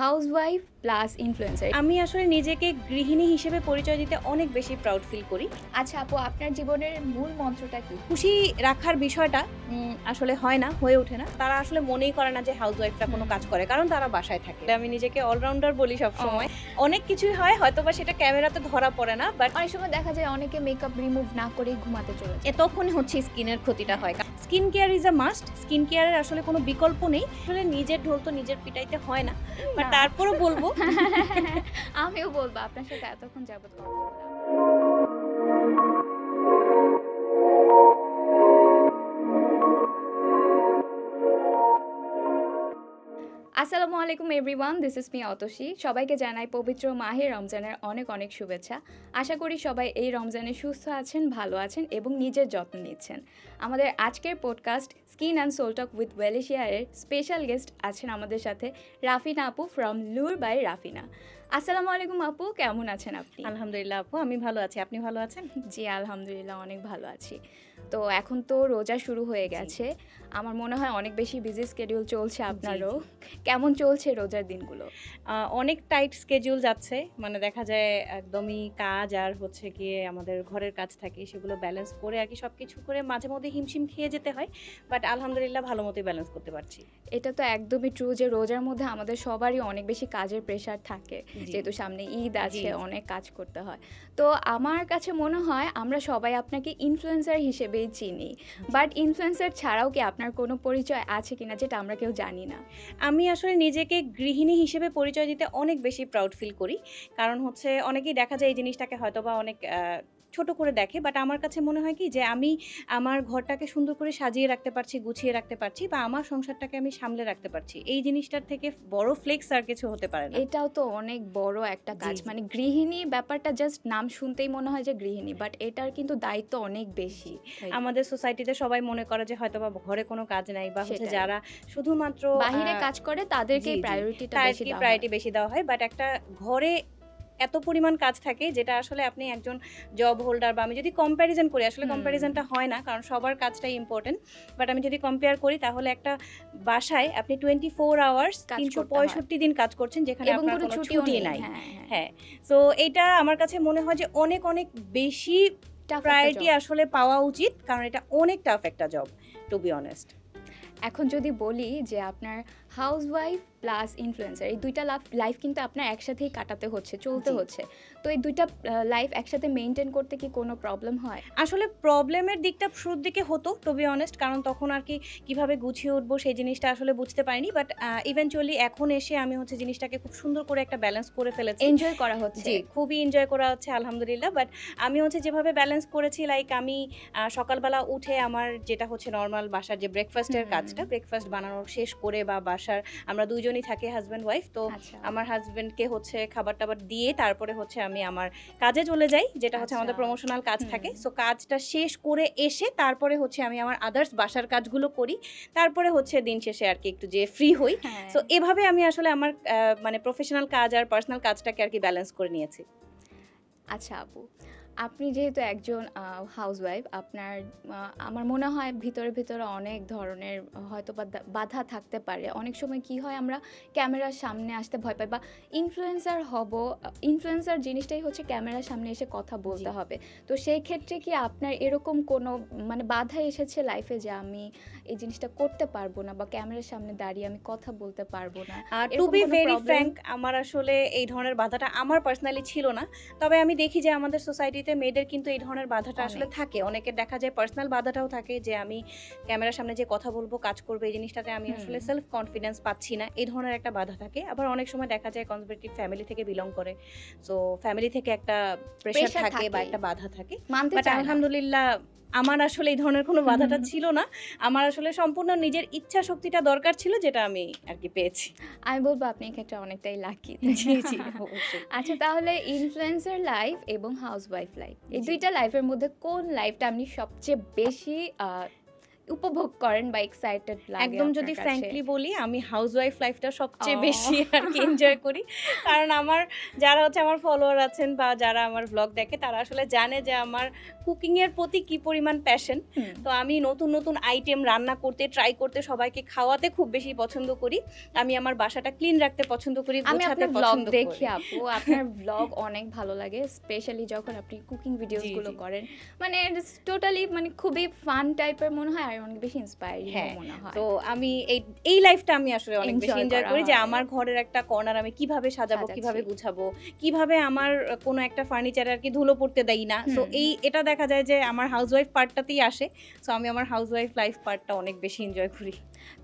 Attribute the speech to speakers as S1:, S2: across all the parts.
S1: Housewife plus influencer.
S2: আমি আসলে নিজেকে গৃহিণী হিসেবে পরিচয় দিতে অনেক বেশি প্রাউড ফিল করি।
S1: আচ্ছা আপু আপনার জীবনের মূল মন্ত্রটা কি?
S2: খুশি রাখার বিষয়টা আসলে হয় না হয়ে ওঠে না। তারা আসলে মনেই করে না যে হাউস ওয়াইফরা কোনো কাজ করে কারণ তারা বাসায় থাকে। আমি নিজেকে অলরাউন্ডার বলি সব সময় অনেক কিছুই হয় হয়তো বা সেটা ক্যামেরাতে ধরা পড়ে না বাট
S1: অনেক সময় দেখা যায় অনেকে মেকআপ রিমুভ না করেই ঘুমাতে চলে যায়।
S2: তখন হচ্ছে স্কিনের ক্ষতিটা হয়। Skin care is a must skin কেয়ারের আসলে কোনো বিকল্প নেই। আসলে নিজের ঢোল তো নিজের পিটাইতে হয় না বাট
S1: না।
S2: তারপরও বলব।
S1: আমিও বলব আপনার সাথে এতক্ষণ যাব কথা আসসালামু আলাইকুম everyone this is me Atasi সবাইকে জানাই পবিত্র মাহে রমজানের অনেক অনেক শুভেচ্ছা। আশা করি সবাই এই রমজানে সুস্থ আছেন, ভালো আছেন এবং নিজের যত্ন নিচ্ছেন। আমাদের আজকের podcast skin and soul talk with ওয়েলিশিয়ারের special guest আছেন আমাদের সাথে রাফিনা আপু ফ্রম লুর বাই রাফিনা আসসালামু আলাইকুম আপু কেমন আছেন আপনি?
S2: আলহামদুলিল্লাহ আপু আমি ভালো আছি। আপনি ভালো আছেন?
S1: জি আলহামদুলিল্লাহ অনেক ভালো আছি। তো এখন তো রোজা শুরু হয়ে গেছে। আমার মনে হয় অনেক বেশি বিজি স্কেডিউল চলছে আপনারও। কেমন চলছে রোজার দিনগুলো?
S2: অনেক টাইট স্কেডিউল যাচ্ছে। মানে দেখা যায় একদমই কাজ আর হচ্ছে গিয়ে আমাদের ঘরের কাজ থাকে সেগুলো ব্যালেন্স করে আর কি সব কিছু করে মাঝে মধ্যে হিমশিম খেয়ে যেতে হয়। বাট আলহামদুলিল্লাহ ভালো মতোই ব্যালেন্স করতে পারছি।
S1: এটা তো একদমই ট্রু যে রোজার মধ্যে আমাদের সবারই অনেক বেশি কাজের প্রেশার থাকে। যেহেতু সামনে ঈদ আছে অনেক কাজ করতে হয়। তো আমার কাছে মনে হয় আমরা সবাই আপনাকে ইনফ্লুয়েন্সার হিসেবেই চিনি। বাট ইনফ্লুয়েন্সার ছাড়াও কি আপনার কোনো পরিচয় আছে কিনা যেটা আমরা কেউ জানি না?
S2: আমি আসলে নিজেকে গৃহিণী হিসেবে পরিচয় দিতে অনেক বেশি প্রাউড ফিল করি। কারণ হচ্ছে অনেকেই দেখা যায় এই জিনিসটাকে হয়তো বা অনেক ছোট করে দেখে। বাট আমার কাছে মনে হয় কি যে আমি আমার ঘরটাকে সুন্দর করে সাজিয়ে রাখতে পারছি গুছিয়ে রাখতে পারছি বা আমার সংসারটাকে আমি সামলে রাখতে পারছি। এই জিনিসটার থেকে বড় ফ্লেক্স আর কিছু হতে পারে না।
S1: এটাও তো অনেক বড় একটা কাজ। মানে গৃহিণী ব্যাপারটা জাস্ট নাম শুনতেই মনে হয় যে গৃহিণী বাট এটার কিন্তু দায়িত্ব অনেক বেশি।
S2: আমাদের সোসাইটিতে সবাই মনে করে যে হয়তো বা ঘরে কোনো কাজ নাই বা হচ্ছে যারা শুধুমাত্র
S1: বাহিরে কাজ করে
S2: তাদেরকেই।
S1: প্রায়োরিটিটা বেশি দেওয়া
S2: হয়। বাট একটা ঘরে এত পরিমাণ কাজ থাকে যেটা আসলে আপনি একজন জব হোল্ডার বা আমি যদি কম্প্যারিজন করি আসলে। কম্প্যারিজনটা হয় না কারণ সবার কাজটাই ইম্পর্টেন্ট বাট আমি যদি কম্পেয়ার করি তাহলে একটা বাসায় আপনি টোয়েন্টি ফোর আওয়ার্স তিনশো পঁয়ষট্টি দিন কাজ করছেন যেখানে আপনার
S1: কোনো
S2: ছুটি
S1: নেই। হ্যাঁ, হ্যাঁ।
S2: হ্যাঁ। সো এটা আমার কাছে মনে হয় যে অনেক অনেক বেশি প্রায়োরিটি আসলে পাওয়া উচিত কারণ এটা অনেক টাফ একটা জব টু বি অনেস্ট
S1: এখন যদি বলি যে আপনার হাউসওয়াইফ প্লাস ইনফ্লুয়েন্সার এই দুইটা লাভ লাইফ কিন্তু আপনার একসাথেই কাটাতে হচ্ছে চলতে হচ্ছে। তো এই দুইটা লাইফ একসাথে মেনটেন করতে কি কোনো প্রবলেম হয়?
S2: আসলে প্রবলেমের দিকটা শুরুর দিকে হতো টু বি অনেস্ট কারণ তখন আর কি কীভাবে গুছিয়ে উঠবো সেই জিনিসটা আসলে বুঝতে পারিনি বাট ইভেনচুয়ালি এখন এসে আমি হচ্ছে জিনিসটাকে খুব সুন্দর করে একটা ব্যালেন্স করে ফেলেছি।
S1: এনজয় করা হচ্ছে।
S2: জি খুবই এনজয় করা হচ্ছে আলহামদুলিল্লাহ বাট আমি হচ্ছে যেভাবে ব্যালেন্স করেছি লাইক আমি সকালবেলা উঠে আমার যেটা হচ্ছে নর্মাল বাসার যে ব্রেকফাস্টের কাজটা ব্রেকফাস্ট বানানোর শেষ করে বা বাসার আমরা দুইজনই থাকি হাজব্যান্ড ওয়াইফ তো
S1: আচ্ছা।
S2: আমার হাজব্যান্ডকে হচ্ছে খাবার টাবার দিয়ে তারপরে হচ্ছে আমি আমার কাজে চলে যাই যেটা হচ্ছে আমাদের
S1: আচ্ছা।
S2: প্রমোশনাল কাজ থাকে। সো কাজটা শেষ করে এসে তারপরে হচ্ছে আমি আমার আদার্স বাসার কাজগুলো করি। তারপরে হচ্ছে দিন শেষে আর কি একটু যে ফ্রি হই।
S1: হ্যাঁ।
S2: সো এভাবে আমি আসলে আমার মানে প্রফেশনাল কাজ আর পার্সোনাল কাজটাকে আর কি ব্যালেন্স করে নিয়েছি।
S1: আচ্ছা আপু। আপনি যেহেতু একজন হাউসওয়াইফ আপনার আমার মনে হয় ভিতরে ভিতরে অনেক ধরনের হয়তো বাধা থাকতে পারে। অনেক সময় কি হয় আমরা ক্যামেরার সামনে আসতে ভয় পাই বা ইনফ্লুয়েন্সার হব ইনফ্লুয়েন্সার জিনিসটাই হচ্ছে ক্যামেরার সামনে এসে কথা বলতে হবে। তো সেই ক্ষেত্রে কি আপনার এরকম কোনো মানে বাধা এসেছে লাইফে যে আমি এই জিনিসটা করতে পারব না বা ক্যামেরার সামনে দাঁড়িয়ে আমি কথা বলতে পারব না?
S2: টু বি ভেরি ফ্র্যাঙ্ক আমার আসলে এই ধরনের বাধাটা আমার পার্সোনালি ছিল না। তবে আমি দেখি যে আমাদের সোসাইটিতে মেয়েদের কিন্তু এই ধরনের বাধাটা আসলে থাকে। অনেকের দেখা যায় পার্সোনাল বাধাটাও থাকে যে আমি ক্যামেরার সামনে যে কথা বলব কাজ করব এই জিনিসটাতে আমি আসলে সেলফ কনফিডেন্স পাচ্ছি না। এই ধরনের একটা বাধা থাকে। আবার অনেক সময় দেখা যায় কনজারভেটিভ ফ্যামিলি থেকে বিলং করে। সো ফ্যামিলি থেকে একটা প্রেশার থাকে বা একটা বাধা থাকে। বাট আলহামদুলিল্লাহ আমার আসলে এই ধরনের কোনো বাধাটা ছিল না। আমার আসলে সম্পূর্ণ নিজের ইচ্ছা শক্তিটা দরকার ছিল যেটা আমি আর কি পেয়েছি।
S1: আমি বলব আপনি এক্ষেত্রে অনেকটাই লাকি আচ্ছা তাহলে ইনফ্লুয়েন্সার লাইফ এবং হাউস ওয়াইফ লাইফ এই দুইটা লাইফের মধ্যে কোন লাইফটা আপনি সবচেয়ে বেশি উপভোগ করেন বা এক্সাইটেড লাগে
S2: একদম যদি ফ্র্যাঙ্কলি বলি আমি হাউসওয়াইফ লাইফটা সবচেয়ে বেশি আর কি এনজয় করি। কারণ আমার যারা হচ্ছে আমার ফলোয়ার আছেন বা যারা আমার ব্লগ দেখে তারা আসলে জানে যে আমার কুকিং এর প্রতি কি পরিমাণ প্যাশন তো আমি নতুন নতুন আইটেম রান্না করতে ট্রাই করতে সবাইকে খাওয়াতে খুব বেশি পছন্দ করি। আমি আমার বাসাটা ক্লিন রাখতে পছন্দ করি
S1: আমি আপনার ব্লগ দেখি আপু আপনার ব্লগ অনেক ভালো লাগে স্পেশালি যখন আপনি কুকিং
S2: ভিডিওসগুলো
S1: করেন। মানে টোটালি মানে খুবই ফান টাইপের মনে হয় আর অনেক বেশি ইন্সপায়ারিং
S2: হ্যাঁ,
S1: মনে হয়।
S2: তো আমি এই এই লাইফটা আমি আসলে অনেক বেশি এনজয়
S1: করি
S2: যে আমার ঘরের একটা কর্নার আমি কীভাবে সাজাবো কীভাবে গুছাবো কীভাবে আমার কোনো একটা ফার্নিচার আর কি ধুলো পড়তে দেই না।
S1: তো
S2: এই এটা দেখা যায় যে আমার হাউসওয়াইফ পার্টটাতেই আসে। সো আমি আমার হাউসওয়াইফ লাইফ পার্টটা অনেক বেশি এনজয় করি।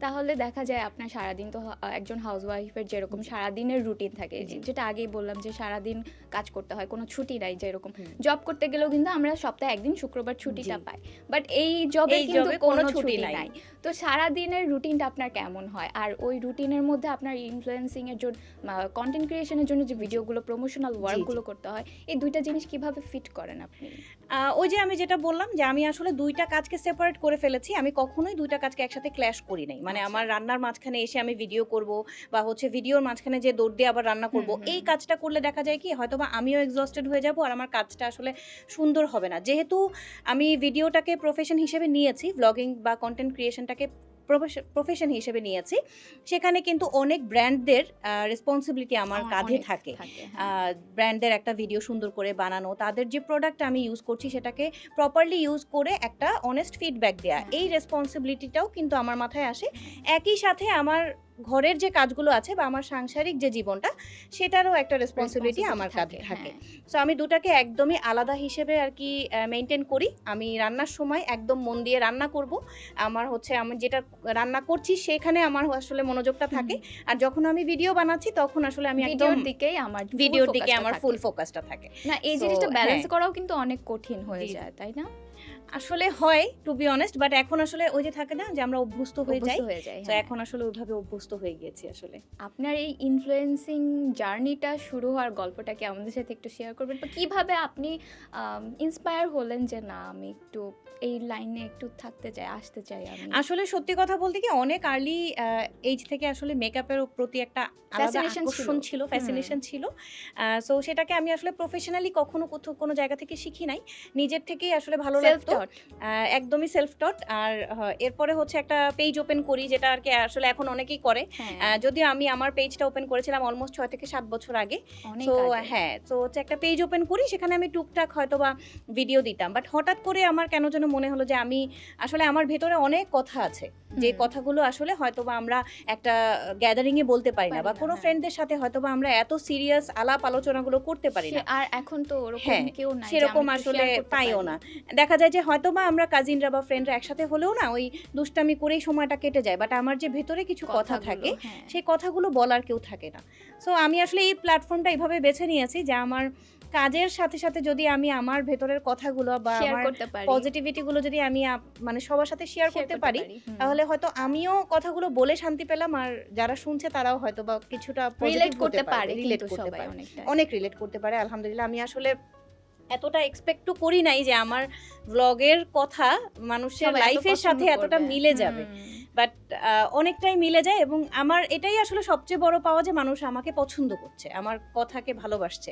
S1: তাহলে দেখা যায় আপনার সারাদিন তো একজন হাউসওয়াইফের যেরকম সারাদিনের রুটিন থাকে। যেটা আগেই বললাম যে সারাদিন কাজ করতে হয় কোনো ছুটি নাই যেরকম। জব করতে গেলেও কিন্তু আমরা সপ্তাহে একদিন শুক্রবার ছুটিটা পাই। বাট এই জবে কিন্তু কোনো ছুটি নাই। তো সারাদিনের রুটিনটা আপনার কেমন হয়? আর ওই রুটিনের মধ্যে আপনার ইনফ্লুয়েন্সিং এর জন্য কন্টেন্ট ক্রিয়েশনের জন্য যে ভিডিওগুলো প্রমোশনাল ওয়ার্কগুলো করতে হয় এই দুইটা জিনিস কীভাবে ফিট করেন আপনি?
S2: ওই যে আমি যেটা বললাম যে আমি আসলে দুইটা কাজকে সেপারেট করে ফেলেছি আমি কখনোই দুইটা কাজকে একসাথে ক্ল্যাশ করি নাই। মানে
S1: আচ্ছা।
S2: আমার রান্নার মাঝখানে এসে আমি ভিডিও করব বা হচ্ছে ভিডিওর মাঝখানে যে দৌড় দিয়ে আবার রান্না করব এই কাজটা করলে দেখা যায় কি হয়তো বা আমিও এক্সস্টেড হয়ে যাব আর আমার কাজটা আসলে সুন্দর হবে না। যেহেতু আমি ভিডিওটাকে প্রফেশন হিসেবে নিয়েছি ব্লগিং বা কন্টেন্ট ক্রিয়েশনটাকে প্রফেশন হিসেবে নিয়েছি। সেখানে কিন্তু অনেক ব্র্যান্ডদের রেসপন্সিবিলিটি আমার কাঁধে থাকে।
S1: ব্র্যান্ডদের
S2: ব্র্যান্ডের একটা ভিডিও সুন্দর করে বানানো তাদের যে প্রোডাক্ট আমি ইউজ করছি সেটাকে প্রপারলি ইউজ করে একটা অনেস্ট ফিডব্যাক দেওয়া
S1: হ্যাঁ।
S2: এই রেসপন্সিবিলিটিটাও কিন্তু আমার মাথায় আসে। একই সাথে আমার ঘরের যে কাজগুলো আছে বা আমার সাংসারিক যে জীবনটা সেটারও একটা রেসপন্সিবিলিটি আমার কাঁধে থাকে
S1: হ্যাঁ।
S2: সো আমি দুটাকে একদমই আলাদা হিসেবে আর কি মেনটেন করি আমি রান্নার সময় একদম মন দিয়ে রান্না করব আমার হচ্ছে আমি যেটা রান্না করছি সেখানে আমার আসলে মনোযোগটা থাকে আর যখন আমি ভিডিও বানাচ্ছি তখন আসলে আমি
S1: ভিডিওর দিকেই আমার
S2: ভিডিওর দিকে আমার। ফুল ফোকাসটা থাকে
S1: না এই জিনিসটা ব্যালেন্স
S2: হ্যাঁ।
S1: করাও কিন্তু অনেক কঠিন হয়ে। যায় তাই না
S2: আসলে হয় টু বি অনেস্ট বাট এখন আসলে ওই যে থাকে না যে আমরা অভ্যস্ত হয়ে যাই
S1: হয়ে
S2: তো
S1: হ্যাঁ।
S2: এখন আসলে ওইভাবে অভ্যস্ত হয়ে গিয়েছি আসলে
S1: আপনার এই ইনফ্লুয়েন্সিং জার্নিটা শুরু হওয়ার গল্পটা কি আমাদের সাথে একটু শেয়ার করবেন বা কীভাবে আপনি ইন্সপায়ার হলেন যে না আমি একটু এই লাইনে একটু থাকতে চাই আসতে চাই আমি।
S2: আসলে সত্যি কথা বলতে কি অনেক আর্লি এজ থেকে আসলে মেকআপের প্রতি একটা আলাদা আকর্ষণ
S1: ছিল।
S2: ফ্যাসিনেশন ছিল। সো সেটাকে আমি আসলে প্রফেশনালি কখনো কোথাও কোনো জায়গা থেকে শিখি নাই। নিজের থেকেই আসলে ভালো লাগতো। একদমই সেলফ টট আর এরপরে হচ্ছে একটা পেজ ওপেন করি যেটা আর কি আসলে এখন অনেকেই করে।
S1: হ্যাঁ।
S2: যদিও আমি আমার পেজটা ওপেন করেছিলাম অলমোস্ট ছয় থেকে সাত বছর আগে। তো হ্যাঁ তো হচ্ছে একটা পেজ ওপেন করি সেখানে আমি টুকটাক হয়তো বা ভিডিও দিতাম। বাট হঠাৎ করে আমার কেন যেন মনে হলো যে আমি আসলে আমার ভেতরে অনেক কথা আছে। যে কথাগুলো আসলে হয়তো বা আমরা একটা গ্যাদারিং এ বলতে পারি না বা কোনো
S1: হ্যাঁ।
S2: ফ্রেন্ডদের সাথে হয়তো বা আমরা এত সিরিয়াস আলাপ আলোচনাগুলো করতে পারি না।
S1: আর এখন তো ওরকম
S2: হ্যাঁ,
S1: কেউ নাই
S2: সেরকম আসলে পাইও না। দেখা যায় যে হয়তো বা আমরা কাজিনরা বা ফ্রেন্ডরা একসাথে হলেও না ওই দুষ্টামি করেই সময়টা কেটে যায় বাট আমার যে ভেতরে কিছু কথা থাকে
S1: হ্যাঁ।
S2: সেই কথাগুলো বলার কেউ থাকে না। সো আমি আসলে এই প্ল্যাটফর্মটা এইভাবে বেছে নিয়েছি যে আমার কাজের সাথে সাথে যদি আমি আমার ভেতরের কথাগুলো বা আমার
S1: করতে পারি।
S2: পজিটিভিটি গুলো যদি আমি মানে সবার সাথে শেয়ার করতে পারি তাহলে হয়তো আমিও কথাগুলো বলে শান্তি পেলাম আর যারা শুনছে তারাও হয়তো বা কিছুটা
S1: রিলেট করতে পারে
S2: রিলেট করতে
S1: সবাই
S2: পারে।
S1: অনেকটা।
S2: অনেক রিলেট করতে পারে আলহামদুলিল্লাহ। আমি আসলে এতটা এক্সপেক্টও করি নাই যে আমার ব্লগের কথা মানুষের লাইফের সাথে এতটা মিলে যাবে। বাট অনেকটাই মিলে যায় এবং আমার এটাই আসলে সবচেয়ে বড় পাওয়া যে মানুষ আমাকে পছন্দ করছে আমার কথাকে ভালোবাসছে।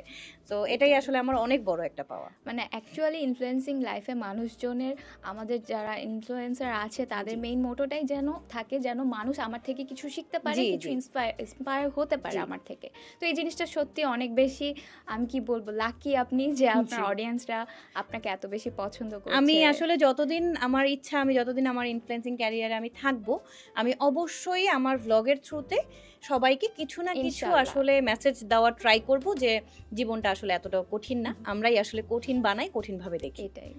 S2: তো এটাই আসলে আমার অনেক বড় একটা পাওয়া।
S1: মানে অ্যাকচুয়ালি ইনফ্লুয়েন্সিং লাইফে মানুষজনের আমাদের যারা ইনফ্লুয়েন্সার আছে তাদের মেইন মোটোটাই যেন থাকে যেন মানুষ আমার থেকে কিছু শিখতে পারে কিছু ইন্সপায়ার ইন্সপায়ার হতে পারে আমার থেকে। তো এই জিনিসটা সত্যি অনেক বেশি আমি কি বলব লাকি আপনি যে আপনার অডিয়েন্সরা আপনাকে এত বেশি পছন্দ করে
S2: আমি আসলে যতদিন আমার ইচ্ছা আমি যতদিন আমার ইনফ্লুয়েন্সিং ক্যারিয়ারে আমি থাকব আমি অবশ্যই আমার ব্লগের থ্রুতে সবাইকে কিছু না কিছু আসলে মেসেজ দেওয়ার ট্রাই করব যে জীবনটা আসলে এতটা কঠিন না। আমরাই আসলে কঠিন বানাই কঠিন ভাবে দেখি।
S1: এটাই।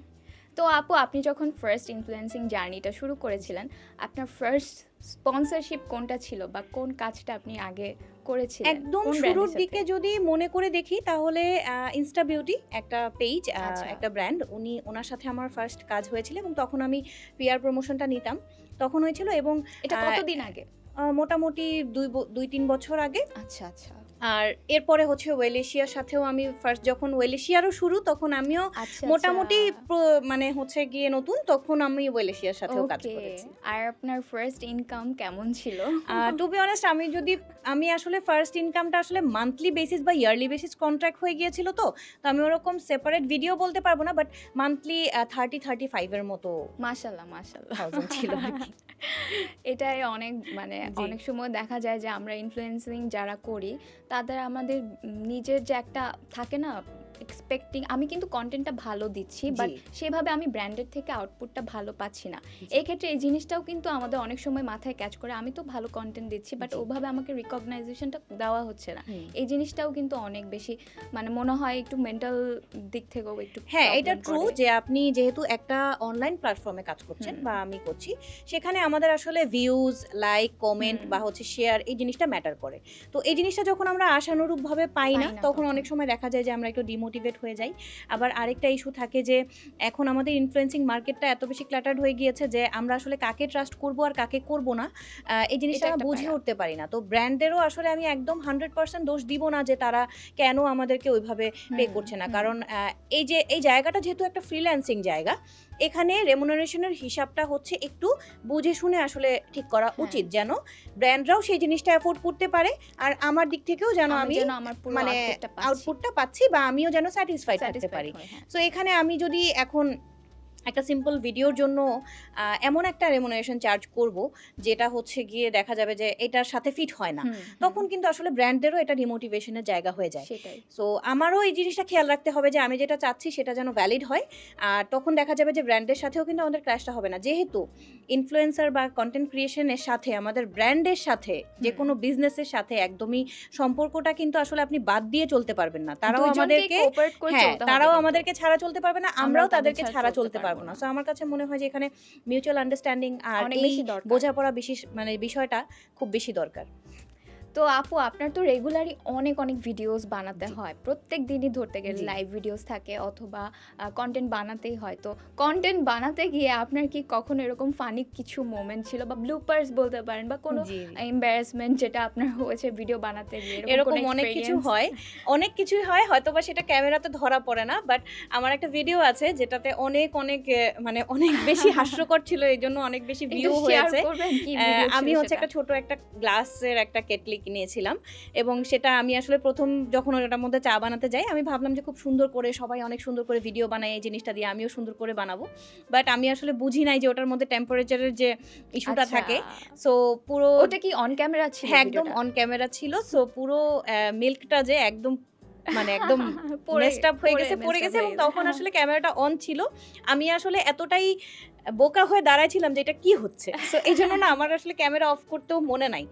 S1: তো আপু আপনি যখন ফার্স্ট ইনফ্লুয়েন্সিং জার্নিটা শুরু করেছিলেন আপনার ফার্স্ট স্পন্সরশিপ কোনটা ছিল বা কোন কাজটা আপনি আগে করেছিলেন?
S2: একদম শুরুর দিকে যদি মনে করে দেখি তাহলে ইনস্টা বিউটি একটা পেজ
S1: আচ্ছা।
S2: একটা ব্র্যান্ড উনি ওনার সাথে আমার ফার্স্ট কাজ হয়েছিল এবং তখন আমি পিআর প্রমোশনটা নিতাম। তখন হয়েছিল এবং
S1: এটা কতদিন আগে?
S2: মোটামুটি দুই দুই তিন বছর আগে।
S1: আচ্ছা আচ্ছা।
S2: আর এরপরে হচ্ছে ওয়েলেশিয়ার সাথেও আমি ফার্স্ট যখন ওয়েলেশিয়ারও শুরু তখন আমিও
S1: আচ্ছা
S2: মোটামুটি মানে হচ্ছে গিয়ে নতুন তখন আমি ওয়েলেশিয়ার সাথেও কাজ করেছি।
S1: আর আপনার ফার্স্ট ইনকাম কেমন ছিল?
S2: টু বি অনেস্ট আমি যদি আমি আসলে ফার্স্ট ইনকামটা আসলে মান্থলি বেসিস বা ইয়ারলি বেসিস কন্ট্রাক্ট হয়ে গিয়েছিল তো তো আমি ওরকম সেপারেট ভিডিও বলতে পারব না বাট মান্থলি থার্টি থার্টি ফাইভের মতো
S1: মাশাল্লাহ
S2: থাউজেন্ড ছিল
S1: এটাই অনেক মানে অনেক সময় দেখা যায় যে আমরা ইনফ্লুয়েন্সিং যারা করি তাদের আমাদের নিজের যে একটা থাকে না এক্সপেক্টিং আমি কিন্তু কন্টেন্টটা ভালো দিচ্ছি বাট সেভাবে আমি ব্র্যান্ডের থেকে আউটপুটটা ভালো পাচ্ছি না। এই ক্ষেত্রে এই জিনিসটাও কিন্তু আমাদের অনেক সময় মাথায় ক্যাচ করে আমি তো ভালো কন্টেন্ট দিচ্ছি বাট ওভাবে আমাকে রিকগনাইজেশনটা দেওয়া হচ্ছে না। এই জিনিসটাও কিন্তু অনেক বেশি মানে মনে হয় একটু মেন্টাল দিক থেকেও একটু
S2: হ্যাঁ এটা ট্রু যে আপনি যেহেতু একটা অনলাইন প্ল্যাটফর্মে কাজ করছেন বা আমি করছি সেখানে আমাদের আসলে ভিউজ লাইক কমেন্ট বা হচ্ছে শেয়ার এই জিনিসটা ম্যাটার করে। তো এই জিনিসটা যখন আমরা আশানুরূপভাবে পাই না
S1: পাই না
S2: তখন। অনেক সময় দেখা যায় যে আমরা একটু ডিমোটিভেট হয়ে যাই। আবার আরেকটা ইস্যু থাকে যে এখন আমাদের ইনফ্লুয়েন্সিং মার্কেটটা এত বেশি ক্ল্যাটার্ড হয়ে গিয়েছে যে আমরা আসলে কাকে ট্রাস্ট করব আর কাকে করব না এই জিনিসটা আমরা বুঝে উঠতে পারি না। তো ব্র্যান্ডেরও আসলে আমি একদম হান্ড্রেড পার্সেন্ট দোষ দিব না যে তারা কেন আমাদেরকে ওইভাবে পে করছে না। কারণ এই যে এই জায়গাটা যেহেতু একটা ফ্রিল্যান্সিং জায়গা এখানে রেমুনারেশনের হিসাবটা হচ্ছে একটু বুঝে শুনে আসলে ঠিক করা
S1: হ্যাঁ।
S2: উচিত যেন ব্র্যান্ডরাও সেই জিনিসটা অ্যাফোর্ড করতে পারে আর আমার দিক থেকেও যেন
S1: আমি
S2: মানে
S1: আউটপুটটা পাচ্ছি
S2: বা আমিও যেন স্যাটিসফাইড থাকতে পারি
S1: হই, হ্যাঁ।
S2: সো এখানে আমি যদি এখন একটা সিম্পল ভিডিওর জন্য এমন একটা রেমুনারেশন চার্জ করব যেটা হচ্ছে গিয়ে দেখা যাবে যে এটার সাথে ফিট হয় না। তখন কিন্তু আসলে ব্র্যান্ডেরও এটা ডিমোটিভেশনের জায়গা হয়ে যায়।
S1: সেটাই।
S2: সো আমারও এই জিনিসটা খেয়াল রাখতে হবে যে আমি যেটা চাচ্ছি সেটা যেন ভ্যালিড হয় আর তখন দেখা যাবে যে ব্র্যান্ডের সাথেও কিন্তু আমাদের ক্র্যাশটা হবে না। যেহেতু ইনফ্লুয়েন্সার বা কন্টেন্ট ক্রিয়েশনের সাথে আমাদের ব্র্যান্ডের সাথে যে। কোনো বিজনেসের সাথে একদমই সম্পর্কটা কিন্তু আসলে আপনি বাদ দিয়ে চলতে পারবেন না। তারাও আমাদেরকে হ্যাঁ তারাও আমাদেরকে ছাড়া চলতে পারবে না আমরাও তাদেরকে
S1: ছাড়া চলতে
S2: পারব
S1: পারব
S2: না। সো আমার কাছে মনে হয় যে এখানে মিউচুয়াল আন্ডারস্ট্যান্ডিং আর
S1: অনেক বেশি দরকার।
S2: বোঝাপড়া বিশেষ মানে বিষয়টা খুব বেশি দরকার
S1: তো আপু আপনার তো রেগুলারই অনেক অনেক ভিডিওস বানাতে হয়। প্রত্যেক দিনই ধরতে গেলে। লাইভ ভিডিওস থাকে অথবা কন্টেন্ট বানাতেই হয়। তো কন্টেন্ট বানাতে গিয়ে আপনার কি কখনো এরকম ফানি কিছু মোমেন্ট ছিল বা ব্লুপার্স বলতে পারেন বা কোনো। এম্বারাসমেন্ট যেটা আপনার হয়েছে ভিডিও বানাতে গিয়ে?
S2: এরকম অনেক কিছু হয়। অনেক কিছুই হয় হয়তো বা সেটা ক্যামেরাতে ধরা পড়ে না বাট আমার একটা ভিডিও আছে যেটাতে অনেক অনেক মানে অনেক বেশি হাস্যকর ছিল এই জন্য অনেক বেশি ভিউ হয়েছে। আমি হচ্ছে একটা ছোট একটা গ্লাসের একটা কেটলি কিনেছিলাম এবং সেটা আমি আসলে প্রথম যখন ওটার মধ্যে চা বানাতে যাই আমি ভাবলাম যে খুব সুন্দর করে সবাই অনেক সুন্দর করে ভিডিও বানায় এই জিনিসটা দিয়ে আমিও সুন্দর করে বানাবো। বাট আমি আসলে বুঝি নাই যে ওটার মধ্যে টেম্পারেচারের যে ইস্যুটা
S1: আচ্ছা,
S2: থাকে। সো পুরো
S1: ওটা কি অন ক্যামেরা ছিল
S2: হ্যাঁ একদম অন ক্যামেরা ছিল। সো পুরো মিল্কটা যে একদম মানে একদম
S1: পড়ে-
S2: আপ হয়ে গেছে পড়ে গেছে এবং
S1: গেছে।
S2: তখন আসলে ক্যামেরাটা অন ছিল। আমি আসলে এতটাই বোকা হয়ে দাঁড়াইছিলাম যে এটা কি হচ্ছে? তো এই জন্য না আমার আসলে ক্যামেরা অফ করতেও মনে নাই।